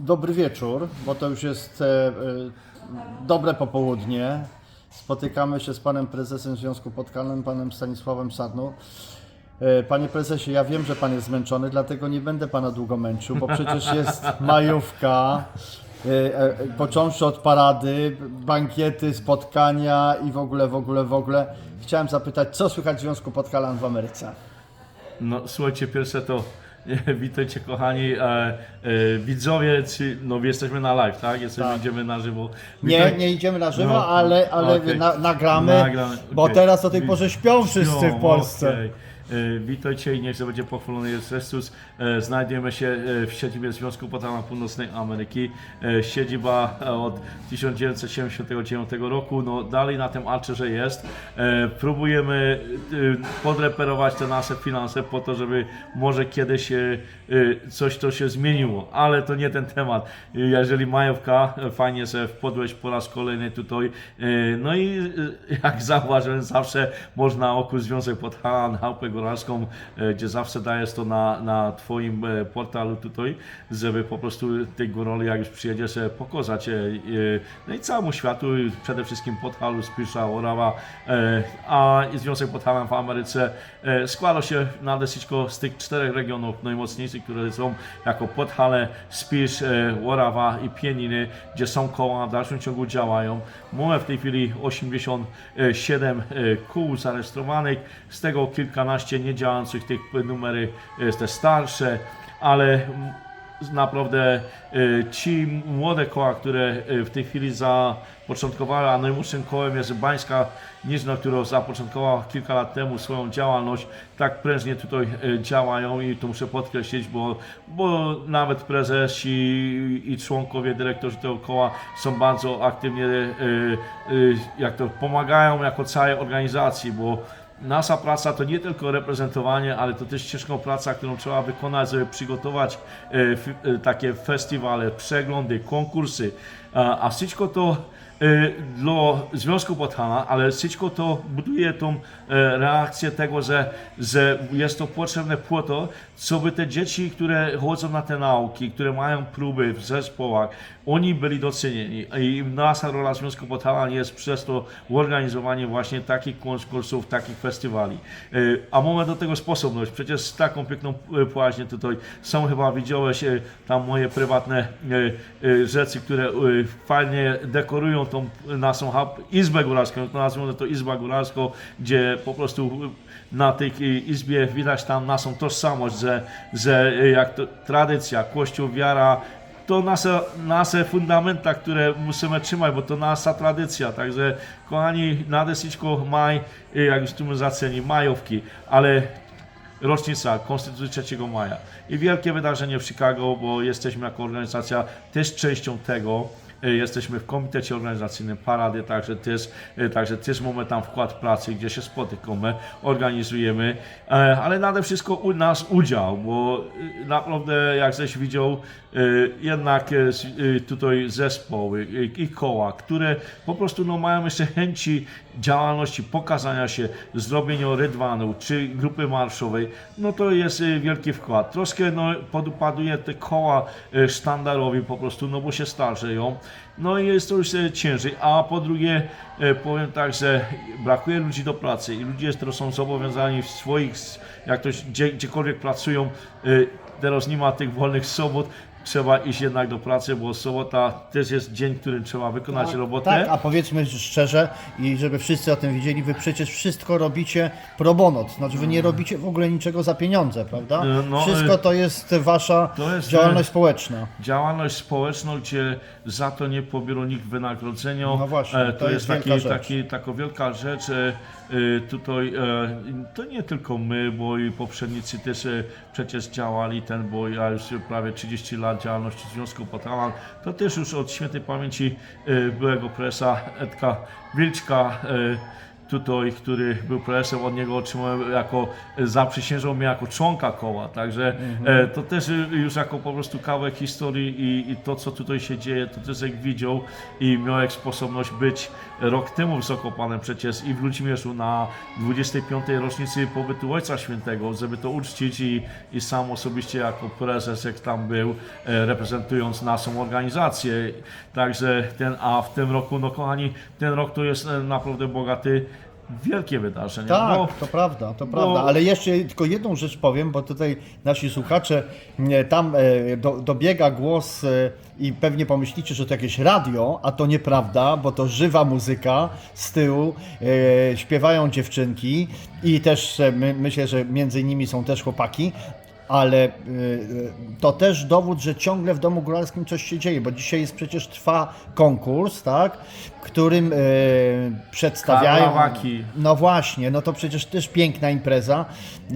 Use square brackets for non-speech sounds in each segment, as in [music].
Dobry wieczór, bo to już jest e, e, dobre popołudnie. Spotykamy się z panem prezesem Związku Podkalnym, panem Stanisławem Sarną. E, Panie prezesie, ja wiem, że pan jest zmęczony, dlatego nie będę pana długo męczył, bo przecież jest [laughs] majówka. e, e, Począwszy od parady, bankiety, spotkania i w ogóle, w ogóle, w ogóle. Chciałem zapytać, co słychać w Związku Podkalan w Ameryce? No słuchajcie, pierwsze to [laughs] witajcie kochani e, e, widzowie, czy, no jesteśmy na live, tak? Jesteśmy, Tak. idziemy na żywo. Nie, Witaj- nie idziemy na żywo, No, ale, ale okej. na, nagramy, Nagramy, bo okej. teraz o tej porze śpią wszyscy w Polsce. okej. E, Witajcie i niech będzie pochwalony Jezus Chrystus. E, Znajdziemy się e, w siedzibie Związku Potomac Północnej Ameryki. Siedziba od 1979 roku. No, dalej na tym alczerze jest. Próbujemy podreperować te nasze finanse po to, żeby może kiedyś coś to się zmieniło, ale to nie ten temat. Jeżeli majówka, fajnie, że wpadłeś po raz kolejny tutaj. No i jak zauważyłem, zawsze można oku Związek pod Chałupę Góralską, e, gdzie zawsze dajesz to na, na Twoim e, portalu tutaj, żeby po prostu tych góroli, jak już przyjedziesz, e, pokazać no i całemu światu, przede wszystkim Podhalu, Spisza, Orawa, a Związek Podhalem w Ameryce składa się na desyczko z tych czterech regionów najmocniejszych, które są jako Podhale, Spisz, Orawa i Pieniny, gdzie są koła, w dalszym ciągu działają. Mamy w tej chwili 87 e, kół zarejestrowanych, z tego kilkanaście niedziałających, tych numery e, te starsze, ale naprawdę e, ci młode koła, które e, w tej chwili zapoczątkowały, a najmłodszym kołem jest Bańska Niżna, która zapoczątkowała kilka lat temu swoją działalność, tak prężnie tutaj działają i to muszę podkreślić, bo, bo nawet prezesi i członkowie, dyrektorzy tego koła są bardzo aktywnie, jak to pomagają jako całej organizacji, bo Nasza praca to nie tylko reprezentowanie, ale to też ciężką praca, którą trzeba wykonać, żeby przygotować e, e, takie festiwale, przeglądy, konkursy. A, wszystko to e, dla Związku Podhana, ale wszystko to buduje tą e, reakcję tego, że, że jest to potrzebne po to, co by te dzieci, które chodzą na te nauki, które mają próby w zespołach, oni byli docenieni. I nasza rola Związku Podhalan jest przez to organizowanie właśnie takich konkursów, takich festiwali. E, A mamy do tego sposobność. Przecież z taką piękną płaźnię tutaj są chyba widziałeś tam moje prywatne rzeczy, które fajnie dekorują tą naszą izbę góralską, to nazwijmy to Izba Góralską, gdzie po prostu na tej izbie widać tam naszą tożsamość, że, że jak to tradycja, kościół, wiara, to nasze, nasze fundamenta, które musimy trzymać, bo to nasza tradycja. Także, kochani, na desyczko maj, jak już tu zaceni, majówki, ale rocznica Konstytucji 3 maja. I wielkie wydarzenie w Chicago, bo jesteśmy jako organizacja też częścią tego. Y, Jesteśmy w komitecie organizacyjnym Parady, także też, y, także też mamy tam wkład pracy, gdzie się spotykamy, organizujemy, e, ale nade wszystko nas udział, bo naprawdę jak żeś widział, jednak tutaj zespoły i koła, które po prostu no, mają jeszcze chęci działalności, pokazania się, zrobienia rydwanu czy grupy marszowej, no to jest wielki wkład. Troszkę no, podupaduje te koła sztandarowi po prostu, no bo się starzeją. No i jest to już e, ciężej, a po drugie e, powiem tak, że brakuje ludzi do pracy i ludzie, którzy są zobowiązani w swoich, jak to gdzie, gdziekolwiek pracują, e, teraz nie ma tych wolnych [laughs] sobot, trzeba iść jednak do pracy, bo sobota też jest dzień, w którym trzeba wykonać robotę. Tak, a powiedzmy szczerze i żeby wszyscy o tym wiedzieli, wy przecież wszystko robicie pro bono, to znaczy wy nie robicie w ogóle niczego za pieniądze, prawda? E, no, wszystko e, to jest wasza to jest, działalność społeczna. działalność społeczną, gdzie za to nie pobiorą nikt wynagrodzenia. No właśnie, E, to to, jest jest taki, wielka taki, taka wielka rzecz. E, Tutaj e, to nie tylko my, bo i poprzednicy też e, przecież działali ten, bo ja już prawie 30 lat działalności Związku Potalan, to też już od świętej pamięci e, byłego presa Edka Wilczka tutaj, który był prezesem, od niego otrzymałem jako, zaprzysiężał mnie jako członka koła, także e, to też już jako po prostu kawałek historii i, i to, co tutaj się dzieje, to też jak widział i miałem sposobność być rok temu w Zakopanem przecież i w Ludzimierzu na 25. rocznicy pobytu Ojca Świętego, żeby to uczcić i, i sam osobiście jako prezes, jak tam był, e, reprezentując naszą organizację. Także ten, a w tym roku, no kochani, ten rok to jest e, naprawdę bogaty, wielkie wydarzenie. Tak, No, to prawda, to bo- prawda, ale jeszcze tylko jedną rzecz powiem, bo tutaj nasi słuchacze, tam e, do, dobiega głos e, i pewnie pomyślicie, że to jakieś radio, a to nieprawda, bo to żywa muzyka z tyłu, e, śpiewają dziewczynki i też my, myślę, że między innymi są też chłopaki, ale to też dowód, że ciągle w Domu Góralskim coś się dzieje, bo dzisiaj jest przecież trwa konkurs, tak, którym e, przedstawiają... Karnawaki. No właśnie, no to przecież też piękna impreza,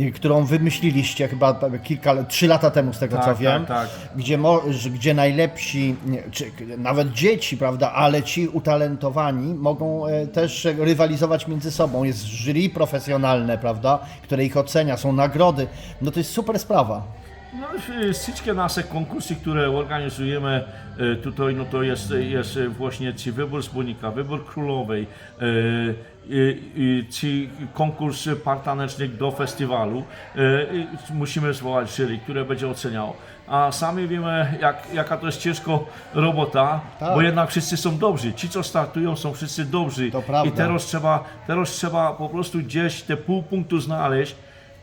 y, którą wymyśliliście chyba kilka, trzy lata temu z tego Tak, co tak, wiem, tak. Gdzie, mo, gdzie najlepsi, czy nawet dzieci, prawda, ale ci utalentowani mogą e, też rywalizować między sobą. Jest jury profesjonalne, prawda, które ich ocenia, są nagrody. No to jest super sprawa. No, y, wszystkie nasze konkursy, które organizujemy y, tutaj, no to jest, jest właśnie ci wybór zbójnika, wybór królowej, y, ci konkurs partaneczny do festiwalu. Musimy zwołać jury, które będzie oceniało. A sami wiemy, jak, jaka to jest ciężko robota, Tak. bo jednak wszyscy są dobrzy. Ci, co startują, są wszyscy dobrzy. To prawda. I teraz trzeba, teraz trzeba po prostu gdzieś te pół punktu znaleźć,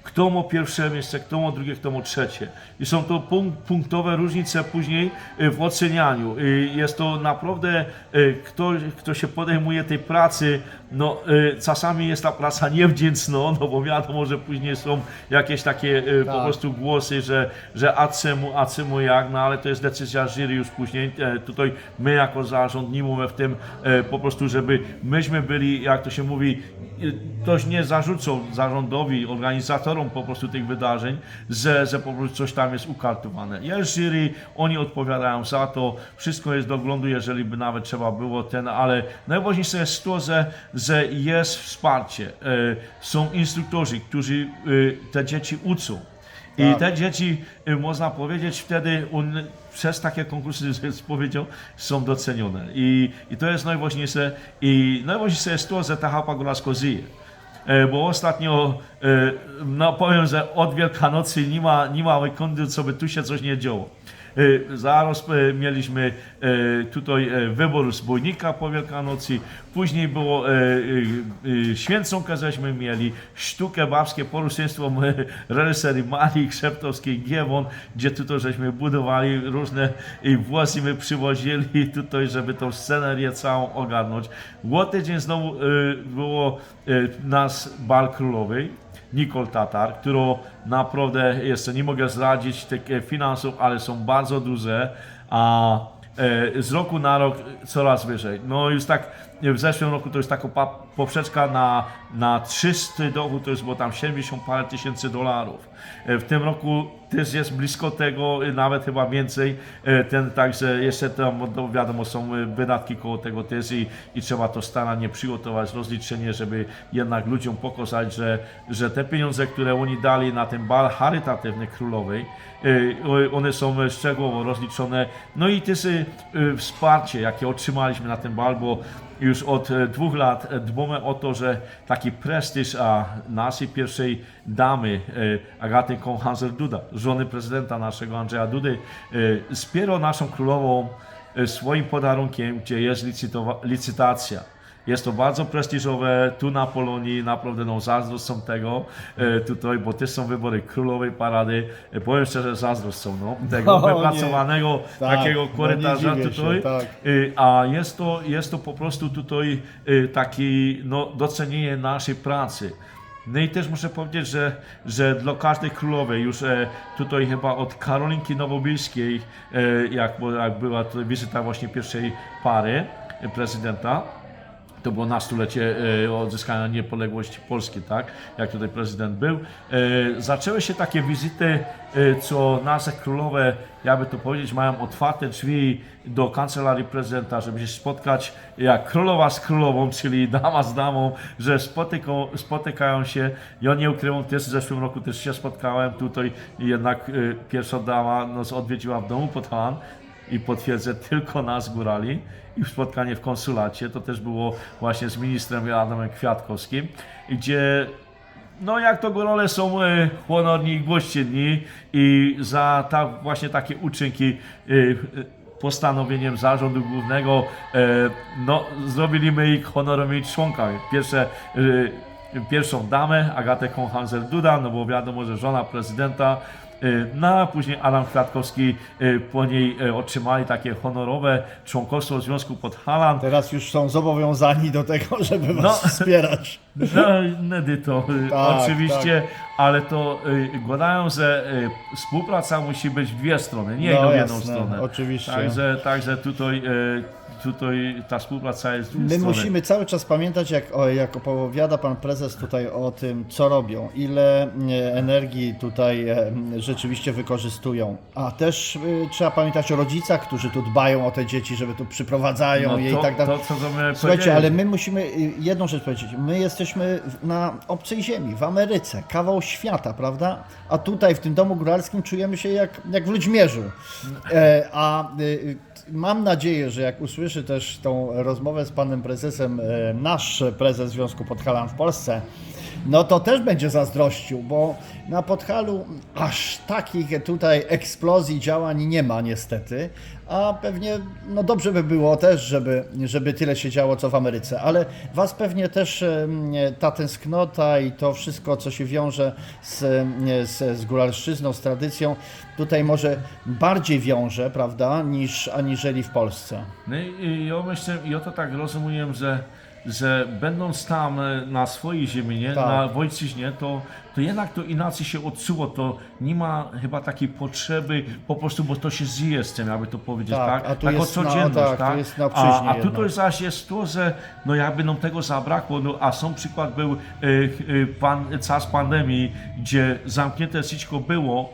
kto ma pierwsze miejsce, kto ma drugie, kto ma trzecie. I są to punk- punktowe różnice później y, w ocenianiu. Y, Jest to naprawdę y, ktoś, kto się podejmuje tej pracy, no czasami jest ta praca [laughs] niewdzięczna, no bo wiadomo, że później są jakieś takie y, po Tak. prostu głosy, że, że a czemu, a czemu jak, no ale to jest decyzja jury już później. E, Tutaj my jako zarząd nie mówimy w tym e, po prostu, żeby myśmy byli, jak to się mówi, ktoś nie zarzucał zarządowi, po prostu tych wydarzeń, że, że po prostu coś tam jest ukartowane. Jest jury, oni odpowiadają za to, wszystko jest do oglądu, jeżeli by nawet trzeba było ten, ale najważniejsze jest to, że, że jest wsparcie. E, Są instruktorzy, którzy e, te dzieci uczą. I Tak. te dzieci, y, można powiedzieć, wtedy un, przez takie konkursy, że powiedział, są docenione. I, I to jest najważniejsze. I najważniejsze jest to, że ta chapa góralsko żyje. E, Bo ostatnio, e, no powiem, że od Wielkanocy nie ma, nie ma weekendu, co by tu się coś nie działo. E, Zaraz e, mieliśmy e, tutaj wybór zbójnika po Wielkanocy, później było święconkę żeśmy mieli, sztukę babskie poruszeństwo [laughs] reżyserii Marii Krzeptowskiej Giewon, gdzie tutaj żeśmy budowali różne włosy my przywozili [laughs] tutaj, żeby tą scenerię całą ogarnąć. W tydzień znowu było nas bal królowej. Nicole Tatar, którą naprawdę jeszcze nie mogę zdradzić tych e, finansów, ale są bardzo duże, a e, z roku na rok coraz wyżej. No już tak w zeszłym roku to jest taka poprzeczka na, na 300 dochód, to jest było tam 70 parę tysięcy dolarów. E, W tym roku też jest blisko tego, e, nawet chyba więcej, e, ten, także jeszcze tam no, wiadomo są wydatki koło tego też i, i trzeba to starannie przygotować, rozliczenie, żeby jednak ludziom pokazać, że, że te pieniądze, które oni dali na ten bal charytatywny królowej, one są szczegółowo rozliczone. No i też wsparcie, jakie otrzymaliśmy na ten bal, bo już od e, dwóch lat e, dbamy o to, że taki prestiż a naszej pierwszej damy e, Agaty Konhanzer-Duda, żony prezydenta naszego Andrzeja Dudy, wspiera naszą królową swoim podarunkiem, gdzie jest licytacja. Jest to bardzo prestiżowe, tu na Polonii naprawdę no, zazdroszczą tego e, tutaj, bo też są wybory królowej parady. E, powiem szczerze, zazdroszczą no, tego [laughs] O, nie. wypracowanego Tak, takiego no korytarza się, tutaj. tak. Y, A jest to, jest to po prostu tutaj taki no, docenienie naszej pracy. No i też muszę powiedzieć, że, że dla każdej królowej, już e, tutaj chyba od Karolinki Nowobilskiej, e, jak, jak była to wizyta właśnie pierwszej pary e, prezydenta, to było na stulecie e, odzyskania niepodległości Polski, tak? Jak tutaj prezydent był. E, Zaczęły się takie wizyty, e, co nasze królowe, jakby to powiedzieć, mają otwarte drzwi do kancelarii prezydenta, żeby się spotkać jak królowa z królową, czyli dama z damą, że spotyką, spotykają się. Ja nie ukrywam, też w zeszłym roku też się spotkałem tutaj, jednak pierwsza dama nas odwiedziła w domu Podhalan i potwierdzę tylko nas górali i spotkanie w konsulacie, to też było właśnie z ministrem Adamem Kwiatkowskim, gdzie no jak to górale są e, honorni i gościnni i za ta, właśnie takie uczynki e, postanowieniem zarządu głównego e, no, zrobili my ich honorowymi członkami. Pierwsze pierwszą damę, Agatę Konhanzer-Duda, no bo wiadomo, że żona prezydenta, no a później Adam Kwiatkowski y, po niej y, otrzymali takie honorowe członkostwo Związku Podhalan. Teraz już są zobowiązani do tego, żeby was No. wspierać. No, nedy to y, Tak, oczywiście, ale to y, gadają, że y, współpraca musi być w dwie strony, nie No, w jedną jasne, stronę. oczywiście. Także, także tutaj, y, tutaj ta współpraca jest w dwie My strony. musimy cały czas pamiętać, jak, o, jak opowiada pan prezes tutaj o tym, co robią, ile e, energii tutaj e, rzeczywiście wykorzystują. A też e, trzeba pamiętać o rodzicach, którzy tu dbają o te dzieci, żeby tu przyprowadzają no je to, i tak dalej. To, co my Słuchajcie, powiedzieli. ale my musimy y, jedną rzecz powiedzieć. My jesteśmy na obcej ziemi, w Ameryce, kawał świata, prawda? A tutaj w tym domu góralskim czujemy się jak, jak w Ludźmierzu. E, a y, mam nadzieję, że jak usłyszy też tą rozmowę z panem prezesem, e, nasz prezes Związku Podhalan w Polsce, no to też będzie zazdrościł, bo na Podhalu aż takich tutaj eksplozji działań nie ma niestety, a pewnie no dobrze by było też, żeby, żeby tyle się działo co w Ameryce, ale Was pewnie też ta tęsknota i to wszystko, co się wiąże z, z, z góralszczyzną, z tradycją, tutaj może bardziej wiąże, prawda, niż aniżeli w Polsce. No i i ja myślę, ja to tak rozumiem, że, że będąc tam e, na swojej ziemi, nie, Tak. na ojczyźnie, to, to jednak to inaczej się odczuło, to nie ma chyba takiej potrzeby po prostu, bo to się zje z tym, jakby to powiedzieć, Tak, tak? a tu tak jest o na- codzienność, tak, tak? jest na a, a tutaj zaś jest to, że no jakby nam tego zabrakło, no a są przykład był e, pan, czas pandemii, gdzie zamknięte sićko było,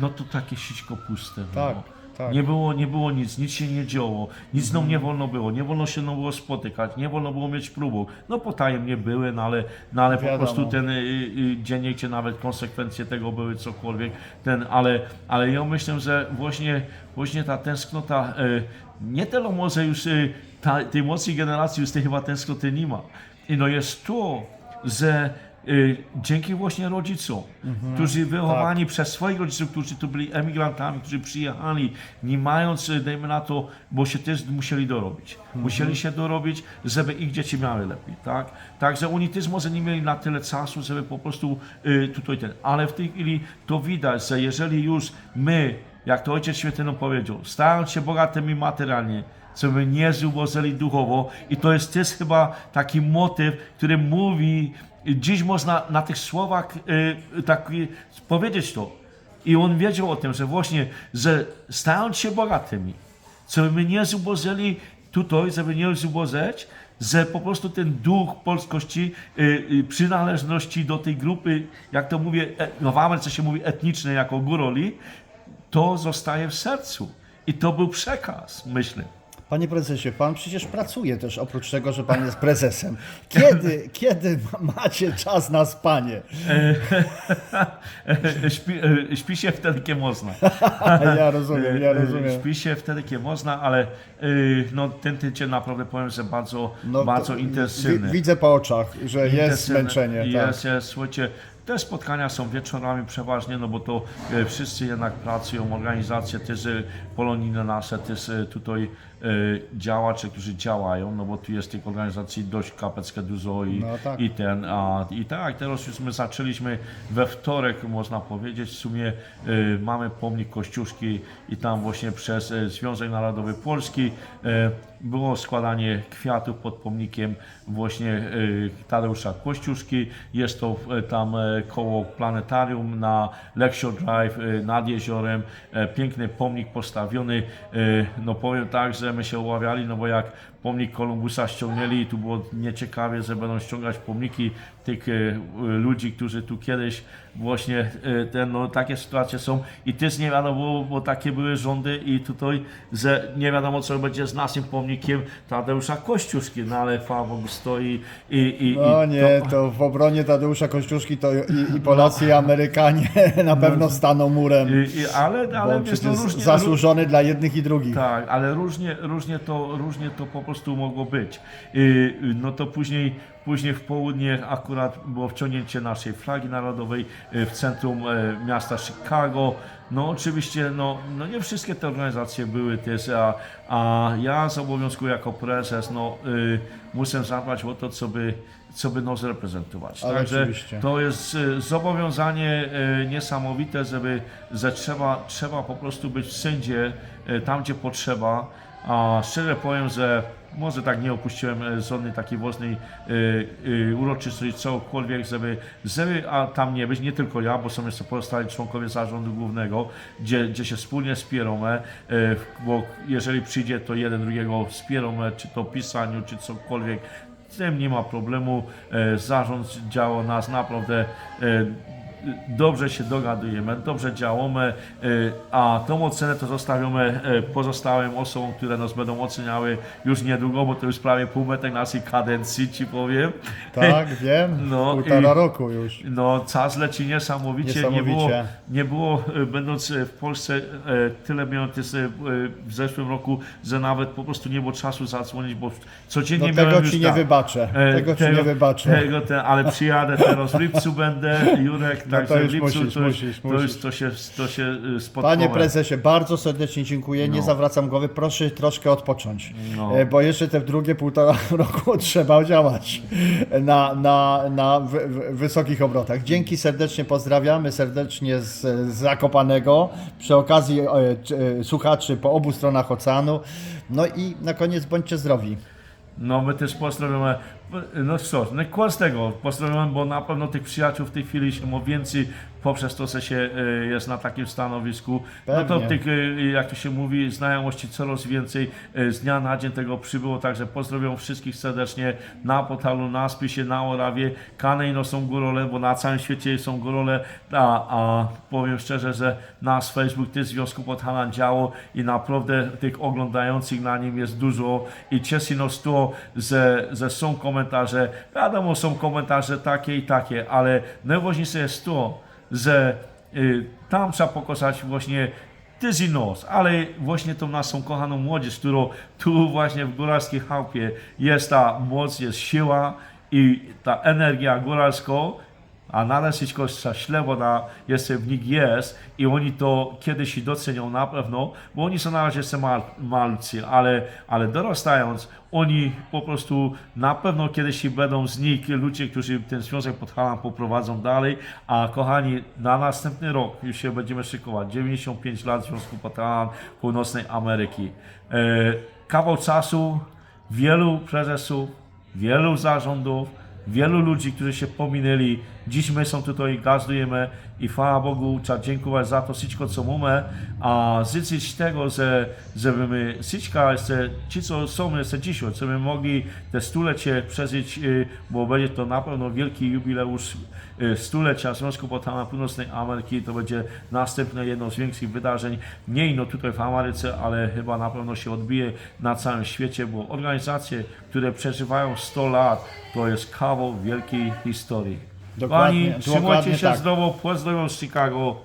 no to takie sićko puste było. tak. Nie było, nie było nic, nic się nie działo, nic nam nie wolno było, nie wolno się nam było spotykać, nie wolno było mieć próbów. No potajemnie były, no ale, no ale po prostu ten y, y, dziennik, czy nawet konsekwencje tego były cokolwiek, ten, ale, ale ja myślę, że właśnie, właśnie ta tęsknota, y, nie tyle może już y, ta, tej młodszej generacji już tej chyba tęsknoty nie ma. I no jest to, że dzięki właśnie rodzicom, którzy wychowani przez swoich rodziców, którzy tu byli emigrantami, którzy przyjechali, nie mając, y, dajmy na to, bo się też musieli dorobić. Musieli się dorobić, żeby ich dzieci miały lepiej, tak? Także oni też może nie mieli na tyle czasu, żeby po prostu y, tutaj ten, ale w tej chwili to widać, że jeżeli już my, jak to Ojciec Święty nam powiedział, stając się bogatymi materialnie, co by nie zubożeli duchowo i to jest chyba taki motyw, który mówi, dziś można na tych słowach y, tak y, powiedzieć to. I on wiedział o tym, że właśnie, że stając się bogatymi, co by nie zubożeli tutaj, żeby nie zubożeć, że po prostu ten duch polskości, y, y, przynależności do tej grupy, jak to mówię, e, no w Ameryce się mówi etnicznej jako góroli, to zostaje w sercu. I to był przekaz, myślę. Panie prezesie, pan przecież pracuje też, oprócz tego, że pan jest prezesem. Kiedy, [laughs] kiedy ma- macie czas na spanie? [laughs] śpi, e, śpi się wtedy, kiedy można. [laughs] Ja rozumiem, ja E, e, rozumiem. Śpi się wtedy, kiedy można, ale no, ten tydzień naprawdę powiem, że bardzo, No, bardzo intensywny. wi- Widzę po oczach, że jest zmęczenie. Tak. Jest, jest, słuchajcie, te spotkania są wieczorami przeważnie, no bo to e, wszyscy jednak pracują, organizacje też e, polonijne nasze, też e, tutaj e, działacze, którzy działają, no bo tu jest tych organizacji dość kapeckie dużo i, No tak. i ten, a, i tak, teraz już my zaczęliśmy we wtorek, można powiedzieć, w sumie e, mamy pomnik Kościuszki i tam właśnie przez e, Związek Narodowy Polski e, było składanie kwiatów pod pomnikiem właśnie y, Tadeusza Kościuszki. Jest to y, tam y, koło planetarium na Lecture Drive y, nad jeziorem. E, Piękny pomnik postawiony. Y, No powiem tak, że my się obawiali, no bo jak pomnik Kolumbusa ściągnęli, tu było nieciekawie, że będą ściągać pomniki tych e, e, ludzi, którzy tu kiedyś właśnie e, ten, no, takie sytuacje są i też nie wiadomo, bo takie były rządy i tutaj, że nie wiadomo co będzie z naszym pomnikiem Tadeusza Kościuszki, no ale Bogu stoi i, i, No i nie, to, to w obronie Tadeusza Kościuszki to i, i Polacy i Amerykanie [laughs] na pewno staną murem. i, i, ale, ale wiesz, no, różnie, zasłużony dla jednych i drugich. Tak, ale różnie, różnie, to, różnie to po prostu mogło być. Y, No to później, później w południe akurat było wciągnięcie naszej flagi narodowej y, w centrum e, miasta Chicago. No oczywiście, no, no nie wszystkie te organizacje były też, a, a ja z obowiązku jako prezes, no y, muszę zadbać o to, co by, co by nas reprezentować. Ale Także oczywiście. to jest y, zobowiązanie y, niesamowite, żeby, że trzeba, trzeba po prostu być wszędzie, y, tam gdzie potrzeba. A szczerze powiem, że może tak nie opuściłem e, żadnej takiej własnej y, y, uroczystości, cokolwiek, żeby, żeby a tam nie być, nie tylko ja, bo są jeszcze pozostali członkowie zarządu głównego, gdzie, gdzie się wspólnie wspieramy, e, bo jeżeli przyjdzie, to jeden drugiego wspieramy, czy to pisaniu, czy cokolwiek, z tym nie ma problemu. E, Zarząd działa nas naprawdę e, dobrze się dogadujemy, dobrze działamy, e, a tą ocenę to zostawiamy e, pozostałym osobom, które nas będą oceniały już niedługo, bo to już prawie półmetek naszej kadencji, ci powiem. Tak, [laughs] wiem. No Półtora i- roku już. No, czas leci niesamowicie. Nie było, Niesamowicie. nie było, będąc e, w Polsce, tyle miałem w zeszłym roku, że nawet po prostu nie było czasu zadzwonić, bo codziennie No miałem tego już ci nie tak. wybaczę. Tego ci nie wybaczę. Tego, te, ale przyjadę teraz w lipcu będę, Jurek, No także to już w lipcu musisz, to, musisz, to musisz. to się, to się y. Panie prezesie, bardzo serdecznie dziękuję. Nie No. zawracam głowy. Proszę troszkę odpocząć. No. E, Bo jeszcze te drugie półtora [laughs] roku trzeba działać na, na, na wy, wy- wysokich obrotach. Dzięki serdecznie pozdrawiamy serdecznie z, z Zakopanego. Przy okazji e, e, słuchaczy po obu stronach oceanu. No i na koniec bądźcie zdrowi. No my też pozdrawiamy, no co, no kład z tego, pozdrawiamy, bo na pewno tych przyjaciół w tej chwili się ma więcej poprzez to, że się e, jest na takim stanowisku. No to Pewnie. tych, e, jak to się mówi, znajomości coraz więcej e, z dnia na dzień tego przybyło, także pozdrawiam wszystkich serdecznie na portalu, na spisie, na Orawie. Kanejno są górole, bo na całym świecie są górole, a, a powiem szczerze, że nasz Facebook też w związku pod Hanan działo i naprawdę tych oglądających na nim jest dużo i cieszy nas to, że, że są komentarze, wiadomo są komentarze takie i takie, ale najważniejsze jest to, że y, tam trzeba pokazać właśnie i nos, ale właśnie tą naszą kochaną młodzież, którą tu właśnie w góralskiej chałupie jest ta moc, jest siła i ta energia góralska, a nadal wszystko ślewoda jeszcze w nich jest i oni to kiedyś docenią na pewno, bo oni są na razie jeszcze mal, malcy, ale, ale dorastając, oni po prostu na pewno kiedyś będą z nich ludzie, którzy ten związek pod Halam poprowadzą dalej, a kochani, na następny rok już się będziemy szykować, 95 lat Związku pod Halam Północnej Ameryki. E, kawał czasu, wielu prezesów, wielu zarządów, wielu ludzi, którzy się pominęli. Dziś my są tutaj, gazdujemy i chwała Bogu, trzeba dziękować za to wszystko, co mamy, a życzyć tego, że, żeby my wszystko jeszcze, ci, co są jeszcze dzisiaj, żeby mogli te stulecie przeżyć, y, bo będzie to na pewno wielki jubileusz y, stulecia Związku Potana Północnej Ameryki, to będzie następne jedno z większych wydarzeń, nie ino tutaj w Ameryce, ale chyba na pewno się odbije na całym świecie, bo organizacje, które przeżywają 100 lat, to jest kawał wielkiej historii. Dokładnie, Pani, trzymajcie dokładnie się tak. zdrowo, pozdrawiam z Chicago.